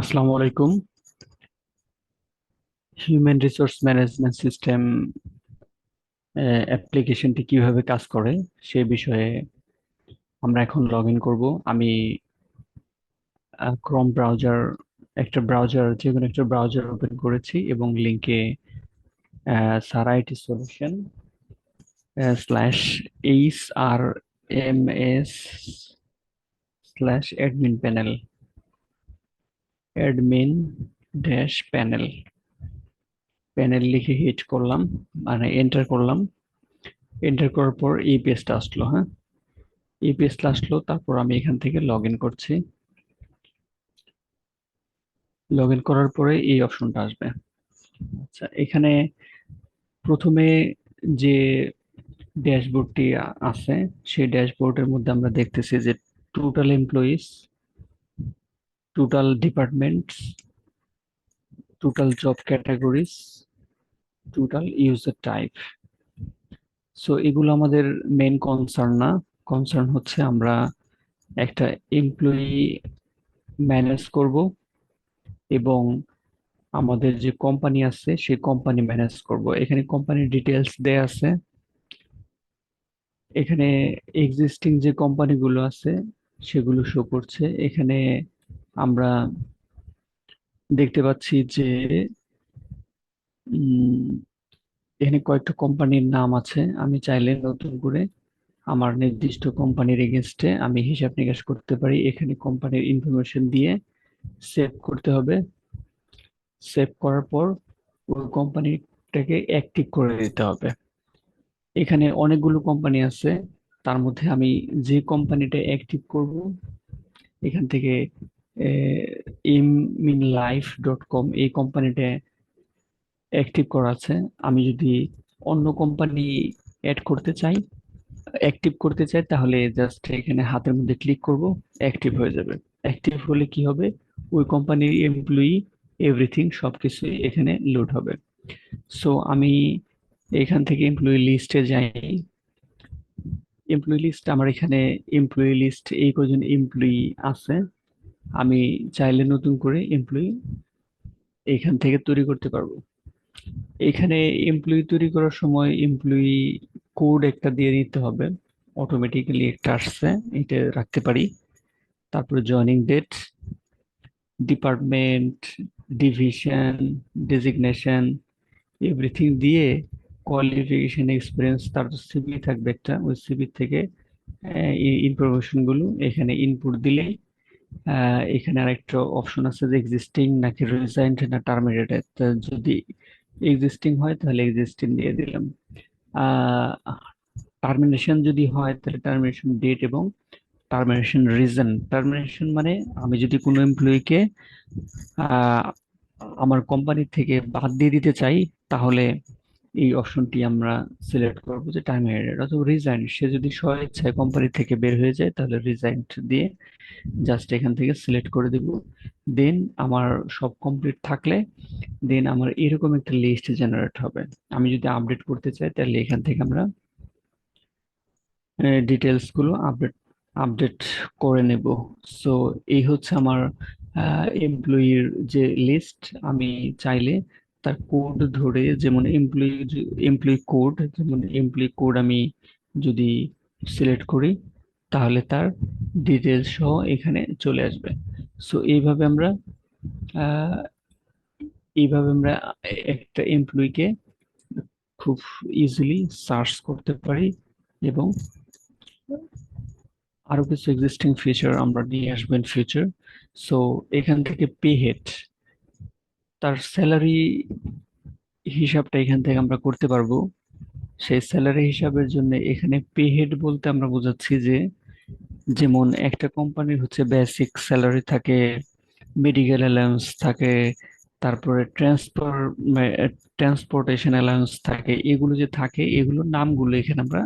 আসসালামু আলাইকুম। Human resource management system অ্যাপ্লিকেশনটি কীভাবে কাজ করে সে বিষয়ে আমরা এখন লগ ইন করব। আমি ক্রোম ব্রাউজার একটা ব্রাউজার যে কোনো একটা ব্রাউজার ওপেন করেছি এবং লিঙ্কে সারা IT solution slash H R M S slash admin panel admin dash panel panel লিখে হিট করলাম মানে এন্টার করলাম। এন্টার করার পর এই পেজটা আসলো হ্যাঁ? এই পেজটা আসলো, তারপর আমি এখান থেকে লগ করছি। লগ করার পরে এই অপশনটা আসবে। আচ্ছা এখানে প্রথমে যে ড্যাশবোর্ডটি আছে, সেই ড্যাশবোর্ডের মধ্যে আমরা দেখতেছি যে total employees total departments total job categories total user type so এগুলো আমাদের মেন কনসার্ন না। কনসার্ন হচ্ছে আমরা একটা এমপ্লয়ি ম্যানেজ করব এবং আমাদের যে কোম্পানি আছে, সেই কোম্পানি ম্যানেজ করব। এখানে কোম্পানির ডিটেলস দেয়া আছে। এখানে এক্সিস্টিং যে কোম্পানিগুলো আছে, সেগুলো শো করছে। এখানে আমরা দেখতে পাচ্ছি যে এখানে কয়েকটা কোম্পানির নাম আছে। আমি চাইলে নতুন করে আমার নির্দিষ্ট কোম্পানির এগেনস্টে আমি হিসাব নিকাশ করতে পারি। এখানে কোম্পানির ইনফরমেশন দিয়ে সেভ করতে হবে। সেভ করার পর ওই কোম্পানিটাকে অ্যাক্টিভ করে দিতে হবে। এখানে অনেকগুলো কোম্পানি আছে। তার মধ্যে আমি যে কোম্পানিটা অ্যাক্টিভ করব, এখান থেকে কম এই কোম্পানিটা অ্যাক্টিভ করা আছে। আমি যদি অন্য কোম্পানি অ্যাড করতে চাই অ্যাক্টিভ করতে চাই, তাহলে জাস্ট এখানে হাতের মধ্যে ক্লিক করব অ্যাক্টিভ হয়ে যাবে। অ্যাক্টিভ হলে কি হবে? ওই কোম্পানির এমপ্লয়ি এভরিথিং সবকিছু এখানে লোড হবে। সো আমি এখান থেকে এমপ্লয়ি লিস্টে যাই। এমপ্লয়ি লিস্ট আমার এখানে এমপ্লয়ি লিস্ট এই কজন এমপ্লয়ি আছে। আমি চাইলে নতুন করে এমপ্লয়ি এখান থেকে তৈরি করতে পারব। এখানে এমপ্লয়ি তৈরি করার সময় এমপ্লয়ি কোড একটা দিয়ে দিতে হবে। অটোমেটিক্যালি একটা আসছে, এটা রাখতে পারি। তারপরে joining date department division designation everything দিয়ে কোয়ালিফিকেশন এক্সপিরিয়েন্স তার তো সিবি থাকবে একটা। ওই সিবি থেকে ইনফরমেশনগুলো এখানে ইনপুট দিলেই এখানে আরেকটা অপশন আছে যে এক্সিস্টিং নাকি রিজাইন্ড না টার্মিনেটেড যদি এক্সিস্টিং হয় তাহলে এক্সিস্টিং দিয়ে দিলাম। টার্মিনেশন যদি হয় তাহলে টার্মিনেশন ডেট এবং টার্মিনেশন রিজন টার্মিনেশন মানে আমি যদি কোনো এমপ্লয়িকে আমার কোম্পানি থেকে বাদ দিয়ে দিতে চাই তাহলে এই অপশনটি আমরা সিলেক্ট করব যে টার্মিনেটেড অথবা রিজাইন সে যদি স্বেচ্ছায় কোম্পানি থেকে বের হয়ে যায়, তাহলে রিজাইন দিয়ে জাস্ট এখান থেকে সিলেক্ট করে দিব। দেন আমার সব কমপ্লিট থাকলে দেন আমার এরকম একটা লিস্ট জেনারেট হবে। আমি যদি আপডেট করতে চাই, তাহলে এখান থেকে আমরা ডিটেলসগুলো আপডেট আপডেট করে নেব। সো এই হচ্ছে আমার এমপ্লয়ির যে লিস্ট আমি চাইলে তার কোড ধরে যেমন এমপ্লয়ি এমপ্লয়ি কোড যেমন এমপ্লয়ি কোড আমি যদি সিলেক্ট করি, তাহলে তার ডিটেলস সহ এখানে চলে আসবে। সো এইভাবে আমরা এইভাবে আমরা একটা এমপ্লয়িকে খুব ইজিলি সার্চ করতে পারি এবং আরও কিছু এক্সিস্টিং ফিচার আমরা নিয়ে আসবেন ফিউচার সো এখান থেকে পে হেড তার স্যালারি হিসাবটা এখান থেকে আমরা করতে পারব। সেই স্যালারি হিসাবের জন্য এখানে পে হেড বলতে আমরা বোঝাচ্ছি যে, যেমন একটা কোম্পানির হচ্ছে বেসিক স্যালারি থাকে মেডিকেল অ্যালাউন্স থাকে, তারপরে ট্রান্সপোর্ট ট্রান্সপোর্টেশন অ্যালায়েন্স থাকে, এগুলো যে থাকে, এগুলোর নামগুলো এখানে আমরা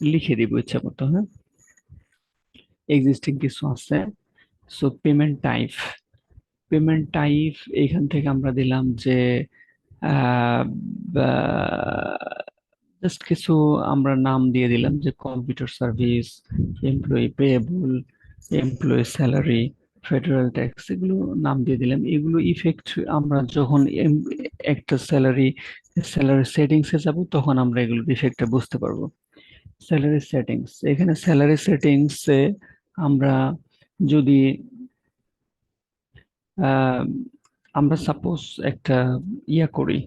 লিখে দিব ইচ্ছা মতো হ্যাঁ? এক্সিস্টিং কিছু আছে। So payment type payment type এখান থেকে আমরা দিলাম যে জাস্ট কিছু আমরা নাম দিয়ে দিলাম যে computer service employee payable employee salary federal tax এগুলো নাম দিয়ে দিলাম। এগুলো ইফেক্ট আমরা যখন একটা স্যালারি স্যালারি সেটিংসে যাব, তখন আমরা এগুলোর ইফেক্টটা বুঝতে পারব। স্যালারি সেটিংস এখানে স্যালারি সেটিংসে আমরা যদি আমরা সাপোজ একটা ইয়া করি,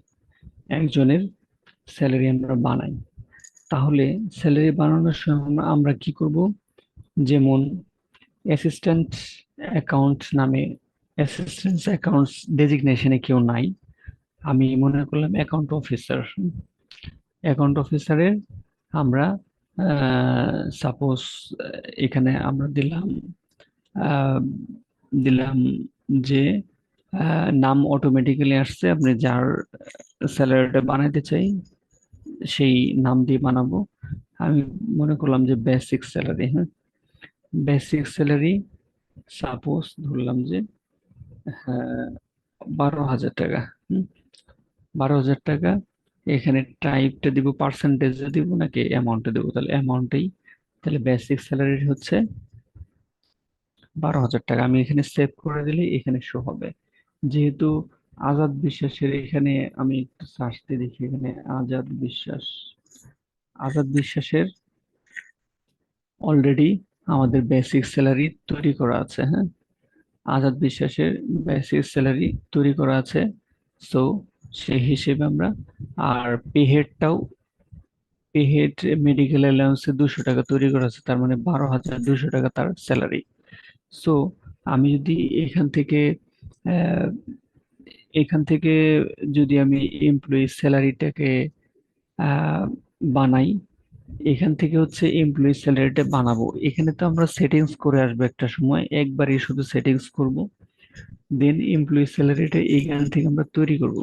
একজনের স্যালারি আমরা বানাই। তাহলে স্যালারি বানানোর সময় আমরা- কি করব? যেমন অ্যাসিস্ট্যান্ট অ্যাকাউন্ট নামে অ্যাসিস্ট্যান্ট অ্যাকাউন্টস ডেজিগনেশনে কেউ নাই। আমি মনে করলাম অ্যাকাউন্ট অফিসার অ্যাকাউন্ট অফিসারের আমরা সাপোজ এখানে আমরা দিলাম দিলাম যে নাম অটোমেটিক্যালি আসছে আপনি যার স্যালারিটা বানাইতে চাই সেই নাম দিয়ে বানাবো। আমি মনে করলাম যে বেসিক স্যালারি হ্যাঁ? বেসিক স্যালারি সাপোজ ধরলাম যে হ্যাঁ, বারো হাজার টাকা হুম, বারো হাজার টাকা এখানে টাইপটা দিব পার্সেন্টেজে দিব নাকি অ্যামাউন্টে দেবো? তাহলে অ্যামাউন্টেই তাহলে বেসিক স্যালারি হচ্ছে বারো হাজার টাকা। আমি এখানে সেভ করে দিলে এখানে শো হবে। যেহেতু আজাদ বিশ্বাসের এখানে আমি একটু সার্চ দেখি, এখানে আজাদ বিশ্বাস, আজাদ বিশ্বাসের অলরেডি আমাদের বেসিক স্যালারি তৈরি করা আছে হ্যাঁ? আজাদ বিশ্বাসের বেসিক স্যালারি তৈরি করা আছে। সো সেই হিসেবে আমরা, আর পেহেডটাও পেহেড মেডিকেল অ্যালাউন্সে দুশো টাকা তৈরি করা আছে। তার মানে বারো হাজার দুশো টাকা তার স্যালারি সো আমি যদি এখান থেকে এখান থেকে যদি আমি এমপ্লয়ি স্যালারিটাকে বানাই, এখান থেকে হচ্ছে এমপ্লয়ি স্যালারিটা বানাবো। এখানে তো আমরা সেটিংস করে আসব একটা সময়, একবারই শুধু সেটিংস করব। দেন এমপ্লয়ি স্যালারিটা এইখান থেকে আমরা তৈরি করব।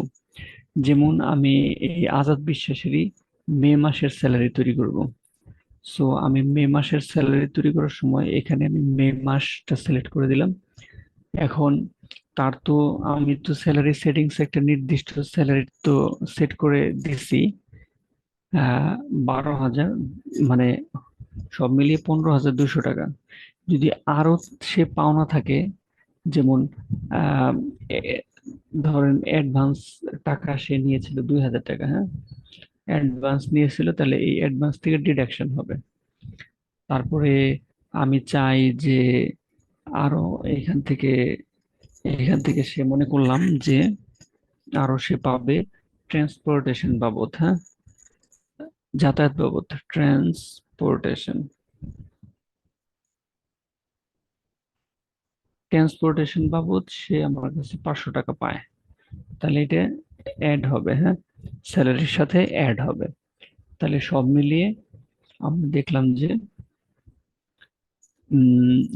যেমন আমি এই আজাদ বিশ্বাসেরই মে মাসের স্যালারি তৈরি করব। সো আমি মে মাসের স্যালারি তৈরি করার সময় এখানে আমি মে মাসটা সিলেক্ট করে দিলাম। এখন তার তো আমি তো স্যালারি সেটিংস একটা নির্দিষ্ট স্যালারি তো সেট করে দিছি। বারো হাজার মানে সব মিলিয়ে পনেরো হাজার দুশো টাকা। যদি আরও সে পাওনা থাকে, যেমন ধরেন অ্যাডভান্স টাকা সে নিয়েছিল দুই হাজার টাকা হ্যাঁ? অ্যাডভান্স নিয়েছিল, তাহলে এই অ্যাডভান্স থেকে ডিডাকশন হবে। তারপরে আমি চাই যে আরও এখান থেকে এখান থেকে সে মনে করলাম যে আরও সে পাবে ট্রান্সপোর্টেশন বাবদ হ্যাঁ? যাতায়াত বাবদ ট্রান্সপোর্টেশন ট্রান্সপোর্টেশন বাবদ সে আমার কাছে পাঁচশো টাকা পায়। তাহলে এটা অ্যাড হবে হ্যাঁ? স্যালারির সাথে অ্যাড হবে। তাহলে সব মিলিয়ে আমরা দেখলাম যে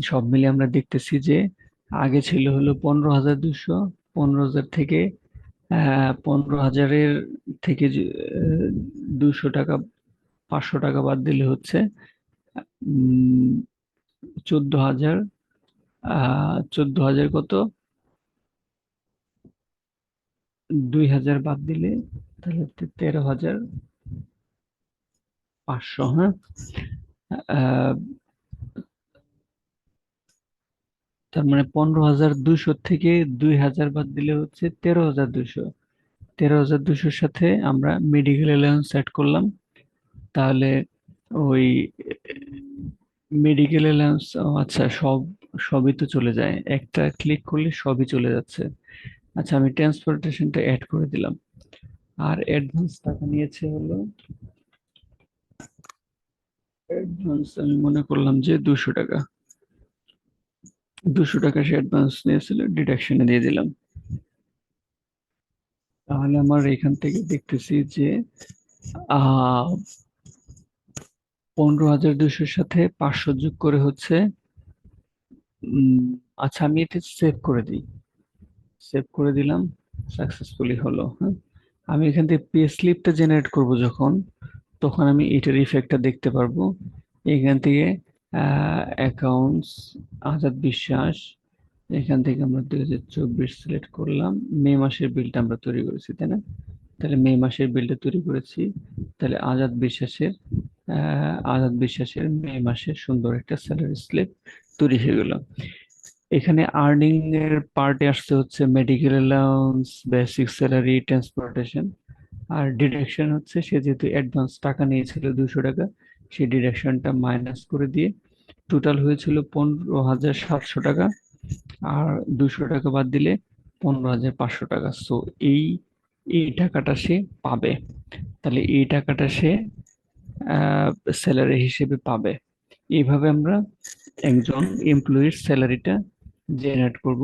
সব মিলিয়ে আমরা দেখতেছি যে, আগে ছিল হলো পনেরো হাজার দুশো, পনেরো হাজার থেকে পনেরো হাজারের থেকে দুশো টাকা, পাঁচশো টাকা বাদ দিলে হচ্ছে চোদ্দ হাজার চোদ্দ হাজার কত? দুই হাজার বাদ দিলে তাহলে তেরো হাজার পাঁচশো হ্যাঁ? তার মানে পনেরো হাজার দুইশো থেকে দুই হাজার বাদ দিলে হচ্ছে তেরো হাজার দুইশো। তেরো হাজার দুইশোর সাথে আমরা মেডিকেল অ্যালাউন্স অ্যাড করলাম। তাহলে ওই মেডিকেল অ্যালাউন্স আচ্ছা সব, সবই তো চলে যায়। একটা ক্লিক করলে সবই চলে যাচ্ছে। আচ্ছা আমি ট্রান্সপোর্টেশনটা অ্যাড করে দিলাম। আর অ্যাডভান্স টাকা নিয়েছে হলো অ্যাডভান্স আমি মনে করলাম যে দুশো টাকা। দুশো টাকা সে অ্যাডভান্স নিয়েছিল ডিডাকশনে দিয়ে দিলাম। তাহলে আমার এখান থেকে দেখতেছি যে পনেরো হাজার দুশোর সাথে পাঁচশো যোগ করে হচ্ছে আচ্ছা আমি এটা সেভ করে দিই। সেভ করে দিলাম সাকসেসফুলি হলো হ্যাঁ। আমি এখান থেকে পে স্লিপটা জেনারেট করব যখন, তখন আমি এটার ইফেক্টটা দেখতে পারব। এখান থেকে অ্যাকাউন্টস আজাদ বিশ্বাস, এখান থেকে আমরা দুই হাজার চব্বিশ সিলেক্ট করলাম। মে মাসের বিলটা আমরা তৈরি করেছি, তাই না? তাহলে মে মাসের বিলটা তৈরি করেছি। তাহলে আজাদ বিশ্বাসের আজাদ বিশ্বাসের মে মাসে সুন্দর একটা স্যালারি স্লিপ তৈরি হয়ে গেল। এখানে আর্নিং এর পার্টে আসছে হচ্ছে medical allowance basic salary transportation আর ডিডাকশন হচ্ছে সে যেহেতু অ্যাডভান্স টাকা নিয়েছিল দুশো টাকা, সেই ডিডাকশনটা মাইনাস করে দিয়ে টোটাল হয়েছিল পনেরো হাজার সাতশো টাকা, আর দুশো টাকা বাদ দিলে পনেরো হাজার পাঁচশো টাকা। সো এই এই টাকাটা সে পাবে। তাহলে এই টাকাটা সে স্যালারি হিসেবে পাবে। এইভাবে আমরা একজন এমপ্লয়ির স্যালারিটা জেনারেট করব।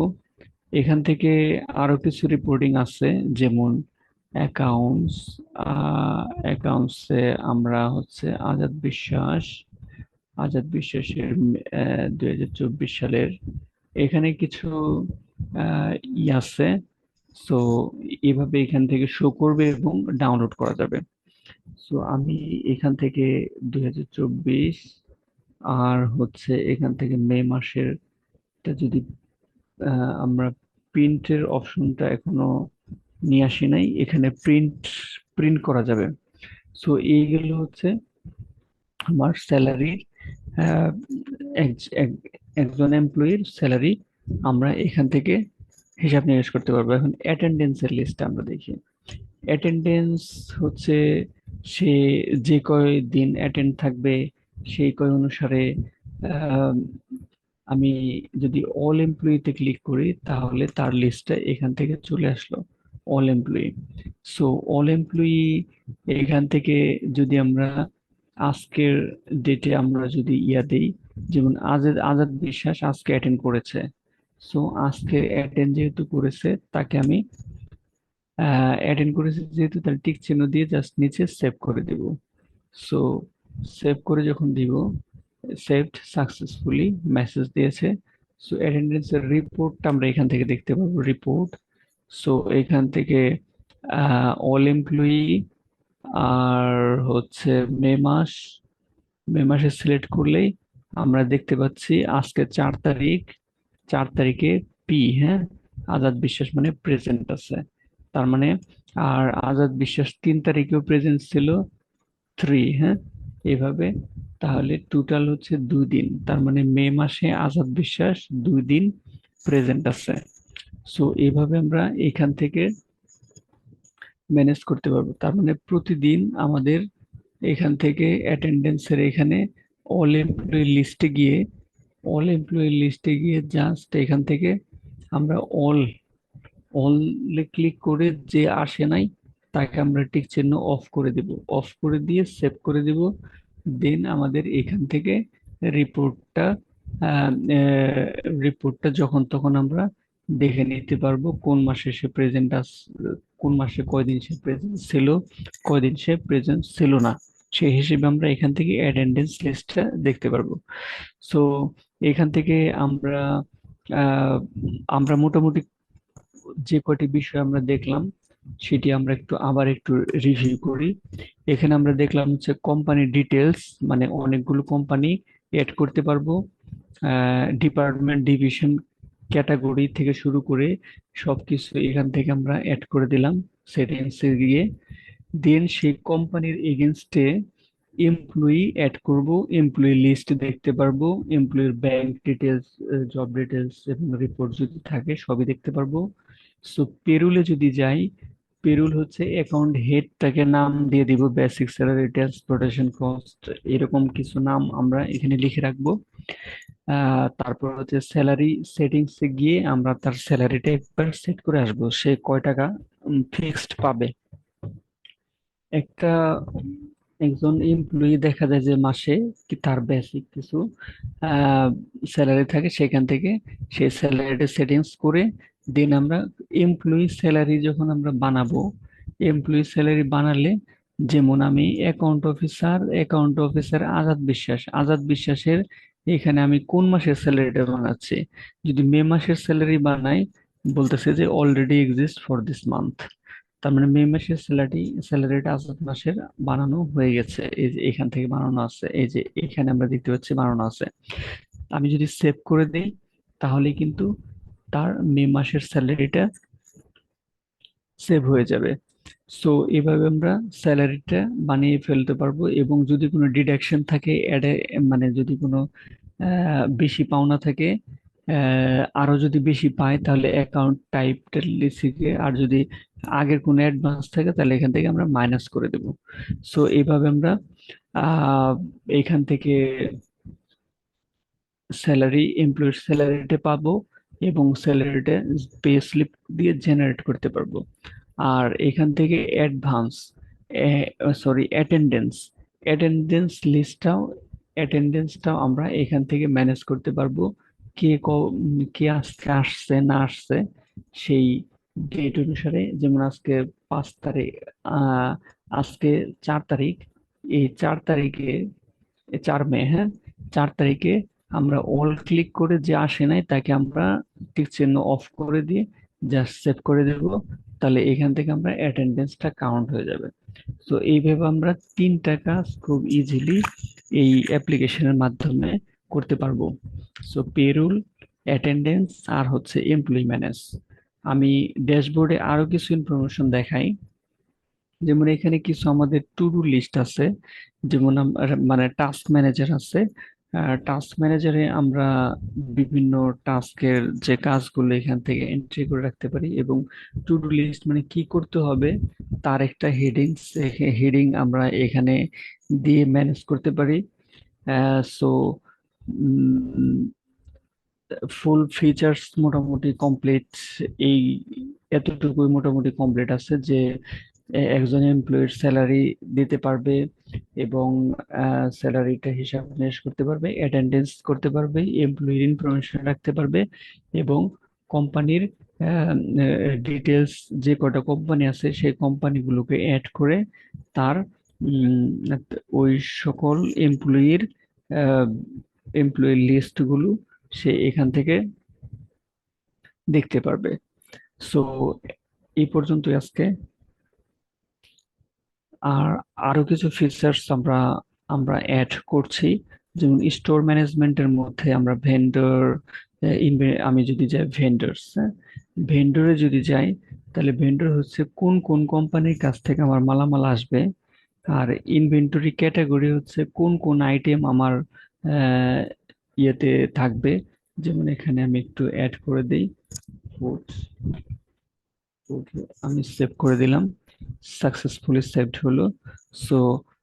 এখান থেকে আরও কিছু রিপোর্টিং আছে, যেমন অ্যাকাউন্টস অ্যাকাউন্টসে আমরা হচ্ছে আজাদ বিশ্বাস, আজাদ বিশ্বাসের দুই হাজার চব্বিশ সালের। এখানে কিছু ই আছে সো এভাবে এখান থেকে শো করবে এবং ডাউনলোড করা যাবে। সো আমি এখান থেকে দু হাজার চব্বিশ আর হচ্ছে এখান থেকে মে মাসের যদি আমরা প্রিন্টের অপশনটা এখনও নিয়ে আসি নাই, এখানে প্রিন্ট প্রিন্ট করা যাবে। সো এইগুলো হচ্ছে আমার স্যালারি একজন এমপ্লয়ির স্যালারি আমরা এখান থেকে হিসাব নিকাশ করতে পারব। এখন অ্যাটেন্ডেন্সের লিস্ট আমরা দেখি। অ্যাটেন্ডেন্স হচ্ছে সে যে কয় দিন অ্যাটেন্ড থাকবে, সেই কয় অনুসারে আমি যদি অল এমপ্লয়িতে ক্লিক করি, তাহলে তার লিস্টটা এখান থেকে চলে আসলো all employee so all employee এখান থেকে যদি আমরা আজকের ডেটে আমরা যদি ইয়া দিই, যেমন আজাদ আজাদ বিশ্বাস আজকে অ্যাটেন্ড করেছে। সো আজকে অ্যাটেন্ড যেহেতু করেছে, তাকে আমি অ্যাটেন্ড করেছে যেহেতু তার টিক চিহ্ন দিয়ে জাস্ট নিচে সেভ করে দেব। সো সেভ করে যখন দিব সেভড সাকসেসফুলি মেসেজ দিয়েছে। সো অ্যাটেন্ডেন্সের রিপোর্টটা আমরা এখান থেকে দেখতে পাবো রিপোর্ট সো এখান থেকে অল এমপ্লয়ি আর হচ্ছে মে মাস, মে মাসে সিলেক্ট করলেই আমরা দেখতে পাচ্ছি আজকে চার তারিখ, চার তারিখে পি হ্যাঁ? আজাদ বিশ্বাস মানে প্রেজেন্ট আছে। তার মানে আর আজাদ বিশ্বাস তিন তারিখেও প্রেজেন্ট ছিল থ্রি হ্যাঁ? এভাবে, তাহলে টোটাল হচ্ছে দুই দিন। তার মানে মে মাসে আজাদ বিশ্বাস দুই দিন প্রেজেন্ট আছে। সো এভাবে আমরা এখান থেকে ম্যানেজ করতে পারব। তার মানে প্রতিদিন আমাদের এখান থেকে অ্যাটেন্ডেন্সের এখানে অল এমপ্লয়ি লিস্টে গিয়ে অল এমপ্লয়ি লিস্টে গিয়ে জাস্ট এখান থেকে আমরা অল অল ক্লিক করে যে আসে নাই তাকে আমরা টিক চিহ্ন অফ করে দিব। অফ করে দিয়ে সেভ করে দিব। দেন আমাদের এখান থেকে রিপোর্টটা রিপোর্টটা যখন তখন আমরা দেখে নিতে পারব কোন মাসে সে প্রেজেন্ট আস, কোন মাসে কয়দিন সে প্রেজেন্ট ছিল, কয়দিন সে প্রেজেন্ট ছিল না। সেই হিসেবে আমরা এখান থেকে অ্যাটেন্ডেন্স লিস্টটা দেখতে পারব। সো এখান থেকে আমরা আমরা মোটামুটি যে কয়টি বিষয় আমরা দেখলাম সেটি আমরা একটু আবার একটু রিভিউ করি। এখানে আমরা দেখলাম হচ্ছে কোম্পানি ডিটেলস মানে অনেকগুলো কোম্পানি এড করতে পারব। ডিপার্টমেন্ট ডিভিশন ক্যাটাগরি থেকে শুরু করে সবকিছু এখান থেকে আমরা অ্যাড করে দিলাম সেটিংসে গিয়ে। দেন সেই কোম্পানির এগেনস্টে এমপ্লয়ি অ্যাড করব এমপ্লয়ি লিস্ট দেখতে পারব এমপ্লয়ির ব্যাংক ডিটেলস জব ডিটেলস এবং রিপোর্ট যদি থাকে সবই দেখতে পারব। সো পেরুলে যদি যাই পেরুল হচ্ছে অ্যাকাউন্ট হেডটাকে নাম দিয়ে দিব বেসিক স্যালারি ট্রান্সপোর্টেশন কস্ট এরকম কিছু নাম আমরা এখানে লিখে রাখব। তারপর হচ্ছে স্যালারি সেটিংসে গিয়ে আমরা তার স্যালারিটা একবার সেট করে আসব। সে কয় টাকা ফিক্সড পাবে। একটা একজন এমপ্লয়ি দেখা যায় যে মাসে কি তার বেসিক কিছু স্যালারি থাকে, সেখান থেকে সেই স্যালারিটা সেটিংস করে দেন আমরা এমপ্লয়ি স্যালারি যখন আমরা বানাবো এমপ্লয়ি স্যালারি বানালে যেমন আমি account officer account officer Azad Biswas, Azad বিশ্বাসের এখানে আমি কোন মাসের স্যালারিটা বানাচ্ছি? যদি মে মাসের স্যালারি বানাই, বলতেছে যে already exist for this month তার মানে মে মাসের স্যালারি স্যালারিটা আজাদ মাসের বানানো হয়ে গেছে। এই যে এখান থেকে বানানো আছে, এই যে এখানে আমরা দেখতে পাচ্ছি বানানো আছে। আমি যদি সেভ করে দিই, তাহলে কিন্তু তার মে মাসের স্যালারিটা সেভ হয়ে যাবে। সো এভাবে আমরা স্যালারিটা বানিয়ে ফেলতে পারব এবং যদি কোনো ডিডাকশন থাকে অ্যাডে মানে যদি কোনো বেশি পাওনা থাকে আহ, আরও যদি বেশি পাই তাহলে অ্যাকাউন্ট টাইপটা লিখে আর যদি আগের কোনো অ্যাডভান্স থাকে তাহলে এখান থেকে আমরা মাইনাস করে দেব। সো এইভাবে আমরা এখান থেকে স্যালারি এমপ্লয়ের স্যালারিটা পাবো। এবং স্যালারিটা পে স্লিপ দিয়ে জেনারেট করতে পারব। আর এখান থেকে অ্যাডভান্স সরি অ্যাটেন্ডেন্স অ্যাটেন্ডেন্স লিস্টটাও অ্যাটেন্ডেন্সটাও আমরা এখান থেকে ম্যানেজ করতে পারব। কে ক- আজকে আসছে না আসছে, সেই ডেট অনুসারে যেমন আজকে পাঁচ তারিখ আজকে চার তারিখ, এই চার তারিখে, চার মে হ্যাঁ চার তারিখে আমরা অল ক্লিক করে যে আসে নাই, তাকে আমরা টিক চিহ্ন অফ করে দিয়ে জাস্ট সেভ করে দেব। তাহলে এখান থেকে আমরা অ্যাটেন্ডেন্সটা কাউন্ট হয়ে যাবে। তো এইভাবে আমরা তিনটা কাজ খুব ইজিলি এই অ্যাপ্লিকেশনের মাধ্যমে করতে পারব। সো পেরুল অ্যাটেন্ডেন্স আর হচ্ছে এমপ্লয়ি ম্যানেজ আমি ড্যাশবোর্ডে আরও কিছু ইনফরমেশন দেখাই। যেমন এখানে কিছু আমাদের টু ডু লিস্ট আছে, যেমন মানে টাস্ক ম্যানেজার আছে টাস্ক ম্যানেজারে আমরা বিভিন্ন টাস্কের যে কাজগুলো এখান থেকে এন্ট্রি করে রাখতে পারি এবং টু ডু লিস্ট মানে কি করতে হবে তার একটা হেডিংস হেডিং আমরা এখানে দিয়ে ম্যানেজ করতে পারি। সো ফুল ফিচার্স মোটামুটি কমপ্লিট এই এতটুকুই মোটামুটি কমপ্লিট আছে যে একজন এমপ্লয়ির স্যালারি দিতে পারবে এবং স্যালারিটা হিসাব নিকাশ করতে পারবে অ্যাটেন্ডেন্স করতে পারবে এমপ্লয়ির ইনফরমেশন রাখতে পারবে এবং কোম্পানির ডিটেলস যে কটা কোম্পানি আছে সেই কোম্পানিগুলোকে অ্যাড করে তার ওই সকল এমপ্লয়ির এমপ্লয়ি লিস্টগুলো সে এখান থেকে দেখতে পারবে। সো এই পর্যন্তই আজকে। আর আরও কিছু ফিচার্স আমরা আমরা অ্যাড করছি। যেমন স্টোর ম্যানেজমেন্টের মধ্যে আমরা ভেন্ডর আমি যদি যাই ভেন্ডার্স হ্যাঁ? ভেন্ডরে যদি যাই, তাহলে ভেন্ডর হচ্ছে কোন কোন কোম্পানির কাছ থেকে আমার মালামাল আসবে? আর ইনভেন্টরি ক্যাটাগরি হচ্ছে কোন কোন আইটেম আমার ইয়েতে থাকবে? যেমন এখানে আমি একটু অ্যাড করে দিই। আমি সেভ করে দিলাম। সাকসেসফুলি সেভড হলো। সো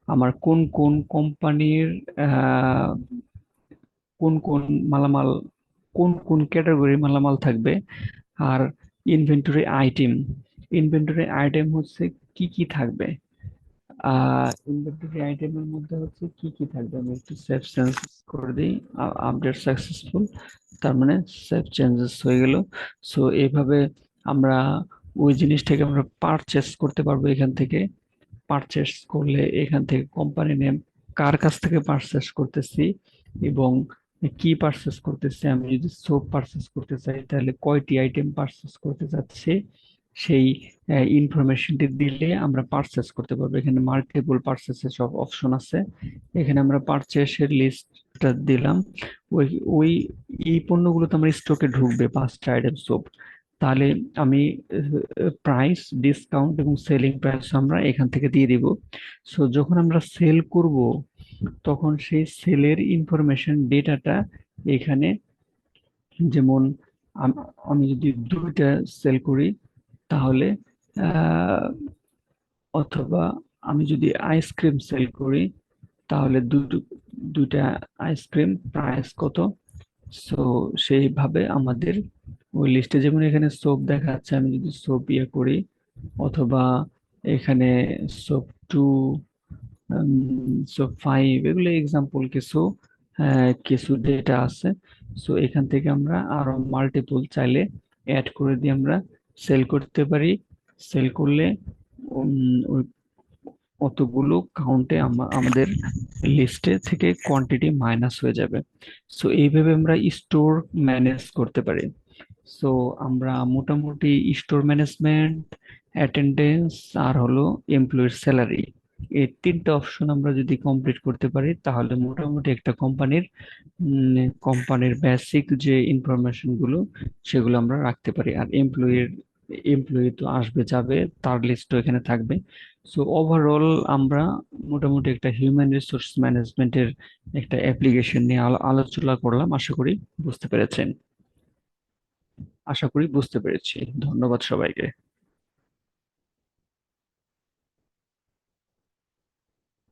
আমার কোন কোন কোম্পানির কোন কোন মালামাল, কোন কোন ক্যাটাগরির মালামাল থাকবে? আর ইনভেন্টরি আইটেম ইনভেন্টরি আইটেম হচ্ছে কি কি থাকবে? ইনভেন্টরি আইটেমের মধ্যে হচ্ছে কি কি থাকবে? আমি একটু সেভ চেঞ্জেস করে দিই। আপডেট সাকসেসফুল তার মানে সেভ চেঞ্জেস হয়ে গেল। সো এইভাবে আমরা ওই জিনিসটাকে আমরা পারচেস করতে পারব এখান থেকে। পারচেস করলে এখান থেকে কোম্পানি নেম কার কাছ থেকে পারচেস করতেছি এবং কি পারচেস করতেছি, আমি যদি সোপ পারচেস করতে চাই তাহলে কয়টি আইটেম পারচেস করতে চাচ্ছি, সেই ইনফরমেশনটি দিলে আমরা পারচেস করতে পারব। এখানে মাল্টিপল পারচেসের সব অপশন আছে। এখানে আমরা পারচেসের লিস্টটা দিলাম। ওই ওই, এই পণ্যগুলো তো আমার স্টকে ঢুকবে পাঁচটা আইটেম সোপ তাহলে আমি প্রাইস ডিসকাউন্ট এবং সেলিং প্রাইস আমরা এখান থেকে দিয়ে দিব। সো যখন আমরা সেল করব, তখন সেই সেলের ইনফরমেশন ডেটাটা এখানে যেমন আমি যদি দুইটা সেল করি, তাহলে অথবা আমি যদি আইসক্রিম সেল করি, তাহলে দুটো দুইটা আইসক্রিম প্রাইস কত? সো সেইভাবে আমাদের ওই লিস্টে যেমন এখানে সোপ দেখাচ্ছে আমি যদি সোপ ইয়ে করি অথবা এখানে সোপ টু সোপ ফাইভ এগুলো এক্সাম্পল কিছু আহ, কিছু ডেটা আছে। সো এখান থেকে আমরা আরও মাল্টিপল চাইলে অ্যাড করে দিয়ে আমরা সেল করতে পারি। সেল করলে ওই অতগুলো কাউন্টে আমাদের লিস্টে থেকে কোয়ান্টিটি মাইনাস হয়ে যাবে। সো এইভাবে আমরা স্টোর ম্যানেজ করতে পারি। সো আমরা মোটামুটি স্টোর ম্যানেজমেন্ট অ্যাটেন্ডেন্স আর হলো এমপ্লয়ির স্যালারি এই তিনটা অপশন আমরা যদি কমপ্লিট করতে পারি, তাহলে মোটামুটি একটা কোম্পানির কোম্পানির বেসিক যে ইনফরমেশনগুলো সেগুলো আমরা রাখতে পারি। আর এমপ্লয়ির এমপ্লয়ি তো আসবে, যাবে, তার লিস্টও এখানে থাকবে। সো ওভারঅল আমরা মোটামুটি একটা হিউম্যান রিসোর্স ম্যানেজমেন্টের একটা অ্যাপ্লিকেশন নিয়ে আলো- আলোচনা করলাম, আশা করি বুঝতে পেরেছেন। আশা করি বুঝতে পেরেছি। ধন্যবাদ সবাইকে।